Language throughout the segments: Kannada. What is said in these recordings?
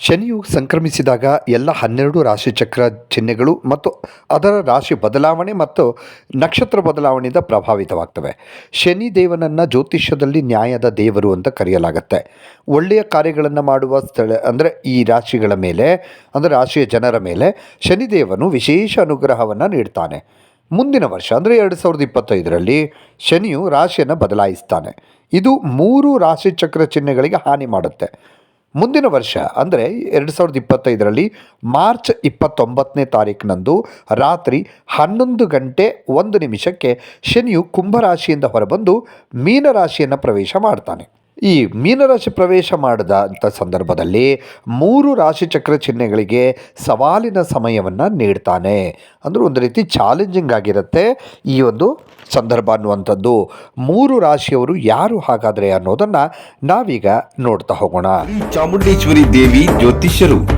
ಶನಿಯು ಸಂಕ್ರಮಿಸಿದಾಗ ಎಲ್ಲ ಹನ್ನೆರಡು ರಾಶಿಚಕ್ರ ಚಿಹ್ನೆಗಳು ಮತ್ತು ಅದರ ರಾಶಿ ಬದಲಾವಣೆ ಮತ್ತು ನಕ್ಷತ್ರ ಬದಲಾವಣೆಯಿಂದ ಪ್ರಭಾವಿತವಾಗ್ತವೆ. ಶನಿ ದೇವನನ್ನು ಜ್ಯೋತಿಷ್ಯದಲ್ಲಿ ನ್ಯಾಯದ ದೇವರು ಅಂತ ಕರೆಯಲಾಗುತ್ತೆ. ಒಳ್ಳೆಯ ಕಾರ್ಯಗಳನ್ನು ಮಾಡುವ ಸ್ಥಳ ಅಂದರೆ ಈ ರಾಶಿಗಳ ಮೇಲೆ, ಅಂದರೆ ರಾಶಿಯ ಜನರ ಮೇಲೆ ಶನಿದೇವನು ವಿಶೇಷ ಅನುಗ್ರಹವನ್ನು ನೀಡ್ತಾನೆ. ಮುಂದಿನ ವರ್ಷ ಅಂದರೆ ಎರಡು ಸಾವಿರದ ಇಪ್ಪತ್ತೈದರಲ್ಲಿ ಶನಿಯು ರಾಶಿಯನ್ನು ಬದಲಾಯಿಸ್ತಾನೆ. ಇದು ಮೂರು ರಾಶಿ ಚಕ್ರ ಚಿಹ್ನೆಗಳಿಗೆ ಹಾನಿ ಮಾಡುತ್ತೆ. ಮುಂದಿನ ವರ್ಷ, ಅಂದರೆ ಎರಡು ಸಾವಿರದ ಇಪ್ಪತ್ತೈದರಲ್ಲಿ ಮಾರ್ಚ್ ಇಪ್ಪತ್ತೊಂಬತ್ತನೇ ತಾರೀಕಿನಂದು ರಾತ್ರಿ ಹನ್ನೊಂದು ಗಂಟೆ ಒಂದು ನಿಮಿಷಕ್ಕೆ ಶನಿಯು ಕುಂಭರಾಶಿಯಿಂದ ಹೊರಬಂದು ಮೀನರಾಶಿಯನ್ನು ಪ್ರವೇಶ ಮಾಡ್ತಾನೆ. ಈ ಮೀನರಾಶಿ ಪ್ರವೇಶ ಮಾಡಿದ ಅಂಥ ಸಂದರ್ಭದಲ್ಲಿ ಮೂರು ರಾಶಿ ಚಕ್ರ ಚಿಹ್ನೆಗಳಿಗೆ ಸವಾಲಿನ ಸಮಯವನ್ನು ನೀಡ್ತಾನೆ. ಅಂದರೆ ಒಂದು ರೀತಿ ಚಾಲೆಂಜಿಂಗ್ ಆಗಿರುತ್ತೆ ಈ ಒಂದು ಸಂದರ್ಭ ಅನ್ನುವಂಥದ್ದು. ಮೂರು ರಾಶಿಯವರು ಯಾರು ಹಾಗಾದರೆ ಅನ್ನೋದನ್ನು ನಾವೀಗ ನೋಡ್ತಾ ಹೋಗೋಣ. ಚಾಮುಂಡೇಶ್ವರಿ ದೇವಿ ಜ್ಯೋತಿಷ್ಯರು.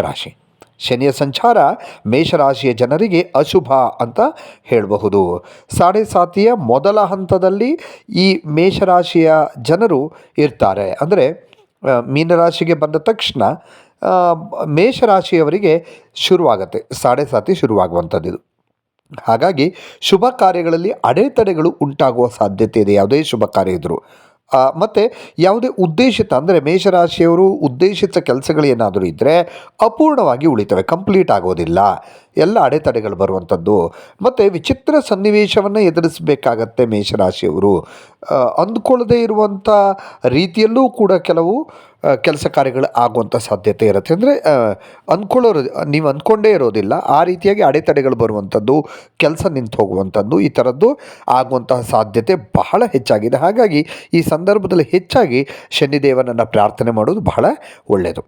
ಮೇಷರಾಶಿ. ಶನಿಯ ಸಂಚಾರ ಮೇಷರಾಶಿಯ ಜನರಿಗೆ ಅಶುಭ ಅಂತ ಹೇಳಬಹುದು. ಸಾಡೆ ಸಾತಿಯ ಮೊದಲ ಹಂತದಲ್ಲಿ ಈ ಮೇಷರಾಶಿಯ ಜನರು ಇರ್ತಾರೆ. ಅಂದರೆ ಮೀನರಾಶಿಗೆ ಬಂದ ತಕ್ಷಣ ಮೇಷರಾಶಿಯವರಿಗೆ ಶುರುವಾಗತ್ತೆ. ಸಾಡೆ ಸಾತಿ ಶುರುವಾಗುವಂಥದ್ದು ಇದು ಹಾಗಾಗಿ ಶುಭ ಕಾರ್ಯಗಳಲ್ಲಿ ಅಡೆತಡೆಗಳು ಉಂಟಾಗುವ ಸಾಧ್ಯತೆ ಇದೆ. ಯಾವುದೇ ಶುಭ ಕಾರ್ಯ ಇದ್ದರೂ ಮತ್ತು ಯಾವುದೇ ಉದ್ದೇಶಿತ ಅಂದರೆ ಮೇಷರಾಶಿಯವರು ಉದ್ದೇಶಿತ ಕೆಲಸಗಳು ಏನಾದರೂ ಇದ್ದರೆ ಅಪೂರ್ಣವಾಗಿ ಉಳಿತವೆ ಕಂಪ್ಲೀಟ್ ಆಗೋದಿಲ್ಲ. ಎಲ್ಲ ಅಡೆತಡೆಗಳು ಬರುವಂಥದ್ದು. ಮತ್ತು ವಿಚಿತ್ರ ಸನ್ನಿವೇಶವನ್ನು ಎದುರಿಸಬೇಕಾಗತ್ತೆ ಮೇಷರಾಶಿಯವರು. ಅಂದ್ಕೊಳ್ಳದೇ ಇರುವಂಥ ರೀತಿಯಲ್ಲೂ ಕೂಡ ಕೆಲವು ಕೆಲಸ ಕಾರ್ಯಗಳು ಆಗುವಂಥ ಸಾಧ್ಯತೆ ಇರುತ್ತೆ. ಅಂದರೆ ಅಂದ್ಕೊಳ್ಳೋರು, ನೀವು ಅಂದ್ಕೊಂಡೇ ಇರೋದಿಲ್ಲ. ಆ ರೀತಿಯಾಗಿ ಅಡೆತಡೆಗಳು ಬರುವಂಥದ್ದು, ಕೆಲಸ ನಿಂತು ಹೋಗುವಂಥದ್ದು, ಈ ಥರದ್ದು ಆಗುವಂತಹ ಸಾಧ್ಯತೆ ಬಹಳ ಹೆಚ್ಚಾಗಿದೆ. ಹಾಗಾಗಿ ಈ ಸಂದರ್ಭದಲ್ಲಿ ಹೆಚ್ಚಾಗಿ ಶನಿದೇವನನ್ನು ಪ್ರಾರ್ಥನೆ ಮಾಡೋದು ಬಹಳ ಒಳ್ಳೆಯದು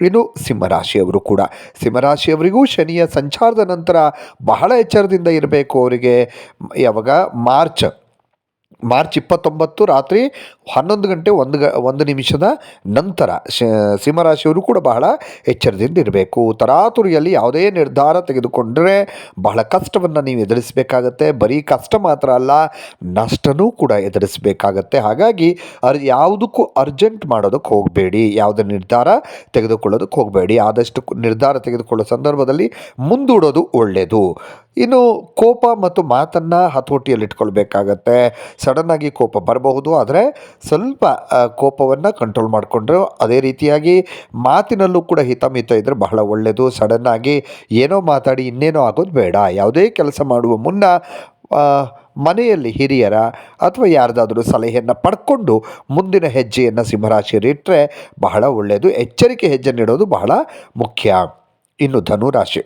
ಇನ್ನು ಸಿಂಹರಾಶಿಯವರು ಕೂಡ. ಸಿಂಹರಾಶಿಯವರಿಗೂ ಶನಿಯ ಸಂಚಾರದ ನಂತರ ಬಹಳ ಎಚ್ಚರದಿಂದ ಇರಬೇಕು ಅವರಿಗೆ. ಯಾವಾಗ? ಮಾರ್ಚ್ ಮಾರ್ಚ್ ಇಪ್ಪತ್ತೊಂಬತ್ತು ರಾತ್ರಿ ಹನ್ನೊಂದು ಗಂಟೆ ಒಂದು ಗ ಒಂದು ನಿಮಿಷದ ನಂತರ ಸಿಂಹರಾಶಿಯವರು ಕೂಡ ಬಹಳ ಎಚ್ಚರದಿಂದ ಇರಬೇಕು. ತರಾತುರಿಯಲ್ಲಿ ಯಾವುದೇ ನಿರ್ಧಾರ ತೆಗೆದುಕೊಂಡರೆ ಬಹಳ ಕಷ್ಟವನ್ನು ನೀವು ಎದುರಿಸಬೇಕಾಗತ್ತೆ. ಬರೀ ಕಷ್ಟ ಮಾತ್ರ ಅಲ್ಲ, ನಷ್ಟನೂ ಕೂಡ ಎದುರಿಸಬೇಕಾಗತ್ತೆ. ಹಾಗಾಗಿ ಅರ್ ಯಾವುದಕ್ಕೂ ಅರ್ಜೆಂಟ್ ಮಾಡೋದಕ್ಕೆ ಹೋಗಬೇಡಿ. ಯಾವುದೇ ನಿರ್ಧಾರ ತೆಗೆದುಕೊಳ್ಳೋದಕ್ಕೆ ಹೋಗಬೇಡಿ. ಆದಷ್ಟು ನಿರ್ಧಾರ ತೆಗೆದುಕೊಳ್ಳೋ ಸಂದರ್ಭದಲ್ಲಿ ಮುಂದೂಡೋದು ಒಳ್ಳೆಯದು ಇನ್ನು ಕೋಪ ಮತ್ತು ಮಾತನ್ನು ಹತೋಟಿಯಲ್ಲಿಟ್ಕೊಳ್ಬೇಕಾಗತ್ತೆ. ಸಡನ್ನಾಗಿ ಕೋಪ ಬರಬಹುದು, ಆದರೆ ಸ್ವಲ್ಪ ಕೋಪವನ್ನು ಕಂಟ್ರೋಲ್ ಮಾಡಿಕೊಂಡ್ರು ಅದೇ ರೀತಿಯಾಗಿ ಮಾತಿನಲ್ಲೂ ಕೂಡ ಹಿತಮಿತ ಇದ್ದರೆ ಬಹಳ ಒಳ್ಳೆಯದು ಸಡನ್ನಾಗಿ ಏನೋ ಮಾತಾಡಿ ಇನ್ನೇನೋ ಆಗೋದು ಬೇಡ. ಯಾವುದೇ ಕೆಲಸ ಮಾಡುವ ಮುನ್ನ ಮನೆಯಲ್ಲಿ ಹಿರಿಯರ ಅಥವಾ ಯಾರದಾದರೂ ಸಲಹೆಯನ್ನು ಪಡ್ಕೊಂಡು ಮುಂದಿನ ಹೆಜ್ಜೆಯನ್ನು ಸಿಂಹರಾಶಿಯಲ್ಲಿಟ್ಟರೆ ಬಹಳ ಒಳ್ಳೆಯದು ಎಚ್ಚರಿಕೆ ಹೆಜ್ಜೆ ನೀಡೋದು ಬಹಳ ಮುಖ್ಯ. ಇನ್ನು ಧನುರಾಶಿ.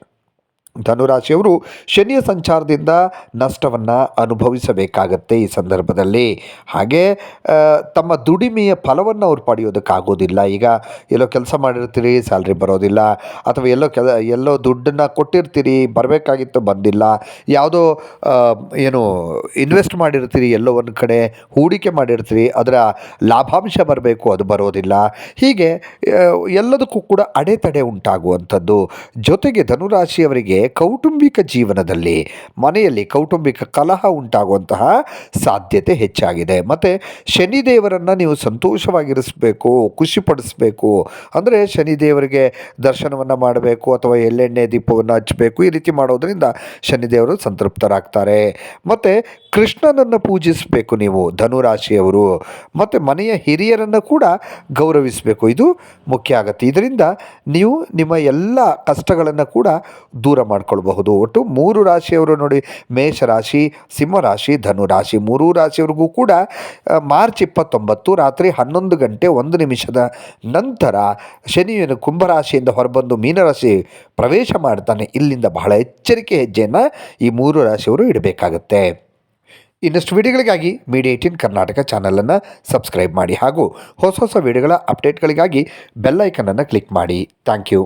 ಧನುರಾಶಿಯವರು ಶನಿಯ ಸಂಚಾರದಿಂದ ನಷ್ಟವನ್ನು ಅನುಭವಿಸಬೇಕಾಗತ್ತೆ ಈ ಸಂದರ್ಭದಲ್ಲಿ. ಹಾಗೆ ತಮ್ಮ ದುಡಿಮೆಯ ಫಲವನ್ನು ಅವ್ರು ಪಡೆಯೋದಕ್ಕಾಗೋದಿಲ್ಲ. ಈಗ ಎಲ್ಲೋ ಕೆಲಸ ಮಾಡಿರ್ತೀರಿ, ಸ್ಯಾಲ್ರಿ ಬರೋದಿಲ್ಲ, ಅಥವಾ ಎಲ್ಲೋ ಕೆಲ, ಎಲ್ಲೋ ದುಡ್ಡನ್ನು ಕೊಟ್ಟಿರ್ತೀರಿ, ಬರಬೇಕಾಗಿತ್ತು ಬಂದಿಲ್ಲ, ಯಾವುದೋ ಏನು ಇನ್ವೆಸ್ಟ್ ಮಾಡಿರ್ತೀರಿ, ಎಲ್ಲೋ ಒಂದು ಕಡೆ ಹೂಡಿಕೆ ಮಾಡಿರ್ತೀರಿ, ಅದರ ಲಾಭಾಂಶ ಬರಬೇಕು, ಅದು ಬರೋದಿಲ್ಲ. ಹೀಗೆ ಎಲ್ಲದಕ್ಕೂ ಕೂಡ ಅಡೆತಡೆ ಉಂಟಾಗುವಂಥದ್ದು. ಜೊತೆಗೆ ಧನುರಾಶಿಯವರಿಗೆ ಕೌಟುಂಬಿಕ ಜೀವನದಲ್ಲಿ ಮನೆಯಲ್ಲಿ ಕೌಟುಂಬಿಕ ಕಲಹ ಉಂಟಾಗುವಂತಹ ಸಾಧ್ಯತೆ ಹೆಚ್ಚಾಗಿದೆ. ಮತ್ತು ಶನಿದೇವರನ್ನು ನೀವು ಸಂತೋಷವಾಗಿರಿಸಬೇಕು, ಖುಷಿಪಡಿಸಬೇಕು. ಅಂದರೆ ಶನಿದೇವರಿಗೆ ದರ್ಶನವನ್ನು ಮಾಡಬೇಕು ಅಥವಾ ಎಳ್ಳೆಣ್ಣೆ ದೀಪವನ್ನು ಹಚ್ಚಬೇಕು, ಈ ರೀತಿ ಮಾಡೋದರಿಂದ ಶನಿದೇವರು ಸಂತೃಪ್ತರಾಗ್ತಾರೆ. ಮತ್ತು ಕೃಷ್ಣನನ್ನು ಪೂಜಿಸಬೇಕು ನೀವು, ಧನುರಾಶಿಯವರು. ಮತ್ತು ಮನೆಯ ಹಿರಿಯರನ್ನು ಕೂಡ ಗೌರವಿಸಬೇಕು. ಇದು ಮುಖ್ಯ ಆಗುತ್ತೆ. ಇದರಿಂದ ನೀವು ನಿಮ್ಮ ಎಲ್ಲ ಕಷ್ಟಗಳನ್ನು ಕೂಡ ದೂರ ಮಾಡ್ಕೊಳ್ಬಹುದು. ಒಟ್ಟು ಮೂರು ರಾಶಿಯವರು ನೋಡಿ ಮೇಷ ರಾಶಿ ಸಿಂಹರಾಶಿ, ಧನುರಾಶಿ ಮೂರೂ ರಾಶಿಯವರಿಗೂ ಕೂಡ ಮಾರ್ಚ್ ಇಪ್ಪತ್ತೊಂಬತ್ತು ರಾತ್ರಿ ಹನ್ನೊಂದು ಗಂಟೆ ಒಂದು ನಿಮಿಷದ ನಂತರ ಶನಿಯನ್ನು ಕುಂಭರಾಶಿಯಿಂದ ಹೊರಬಂದು ಮೀನರಾಶಿ ಪ್ರವೇಶ ಮಾಡ್ತಾನೆ. ಇಲ್ಲಿಂದ ಬಹಳ ಎಚ್ಚರಿಕೆ ಹೆಜ್ಜೆಯನ್ನು ಈ ಮೂರು ರಾಶಿಯವರು ಇಡಬೇಕಾಗುತ್ತೆ. ಇನ್ನಷ್ಟು ವಿಡಿಯೋಗಳಿಗಾಗಿ ಮೀಡಿಯಾ ಏಟಿನ್ ಕರ್ನಾಟಕ ಚಾನಲನ್ನು ಸಬ್ಸ್ಕ್ರೈಬ್ ಮಾಡಿ ಹಾಗೂ ಹೊಸ ಹೊಸ ವಿಡಿಯೋಗಳ ಅಪ್ಡೇಟ್ಗಳಿಗಾಗಿ ಬೆಲ್ಲೈಕನನ್ನು ಕ್ಲಿಕ್ ಮಾಡಿ. Thank you.